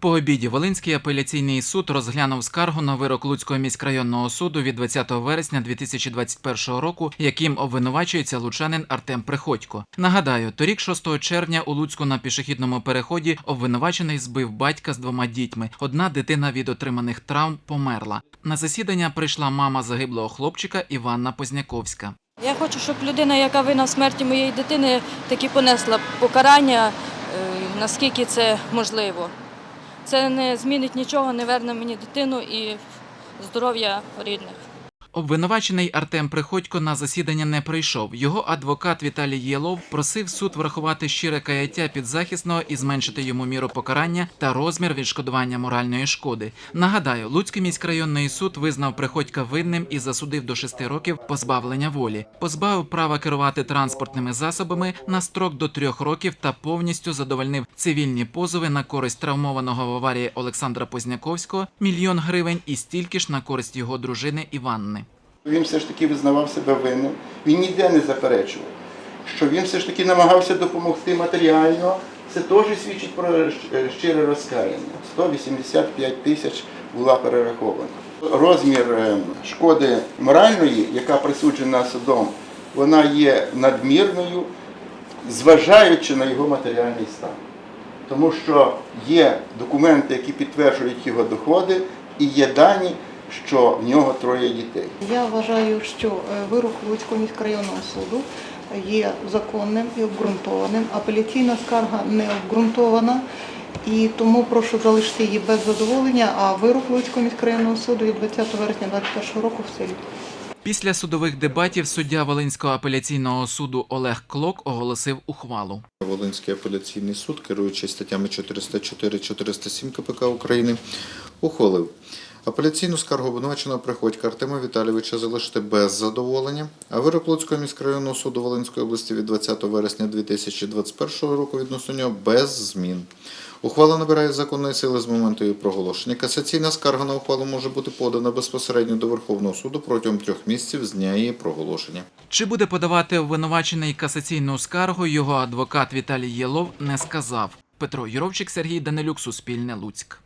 По обіді Волинський апеляційний суд розглянув скаргу на вирок Луцького міськрайонного суду від 20 вересня 2021 року, яким обвинувачується лучанин Артем Приходько. Нагадаю, торік, 6 червня, у Луцьку на пішохідному переході обвинувачений збив батька з двома дітьми. Одна дитина від отриманих травм померла. На засідання прийшла мама загиблого хлопчика Іванна Позняковська. Я хочу, щоб людина, яка винна в смерті моєї дитини, таки понесла покарання, е, наскільки це можливо. Це не змінить нічого, не верне мені дитину і здоров'я рідних. Обвинувачений Артем Приходько на засідання не прийшов. Його адвокат Віталій Єлов просив суд врахувати щире каяття підзахисного і зменшити йому міру покарання та розмір відшкодування моральної шкоди. Нагадаю, Луцький міськрайонний суд визнав Приходька винним і засудив до шести років позбавлення волі, позбавив права керувати транспортними засобами на строк до трьох років та повністю задовольнив цивільні позови на користь травмованого в аварії Олександра Позняковського мільйон гривень і стільки ж на користь його дружини Іванни. Він все ж таки визнавав себе винним. Він ніде не заперечував, що він все ж таки намагався допомогти матеріально. Це теж свідчить про щире розкаяння. 185 тисяч була перерахована. Розмір е, шкоди моральної, яка присуджена судом, вона є надмірною, зважаючи на його матеріальний стан. Тому що є документи, які підтверджують його доходи, і є дані, що в нього троє дітей. Я вважаю, що е, вирок Луцького міськрайонного суду є законним і обґрунтованим. Апеляційна скарга не обґрунтована, і тому прошу залишити її без задоволення. А вирок Луцького міськрайонного суду від 20 вересня 2021 року в силі. Після судових дебатів суддя Волинського апеляційного суду Олег Клок оголосив ухвалу. Волинський апеляційний суд, керуючись статтями 404-407 КПК України, ухвалив апеляційну скаргу обвинуваченого Приходька Артема Віталійовича залишити без задоволення, а вирок Луцького міськрайонного суду Волинської області від 20 вересня 2021 року відносно нього без змін. Ухвала набирає законної сили з моменту її проголошення. Касаційна скарга на ухвалу може бути подана безпосередньо до Верховного суду протягом трьох місяців з дня її проголошення. Чи буде подавати обвинувачений касаційну скаргу, його адвокат Віталій Єлов не сказав. Петро Юровчик, Сергій Данилюк, Суспільне, Луцьк.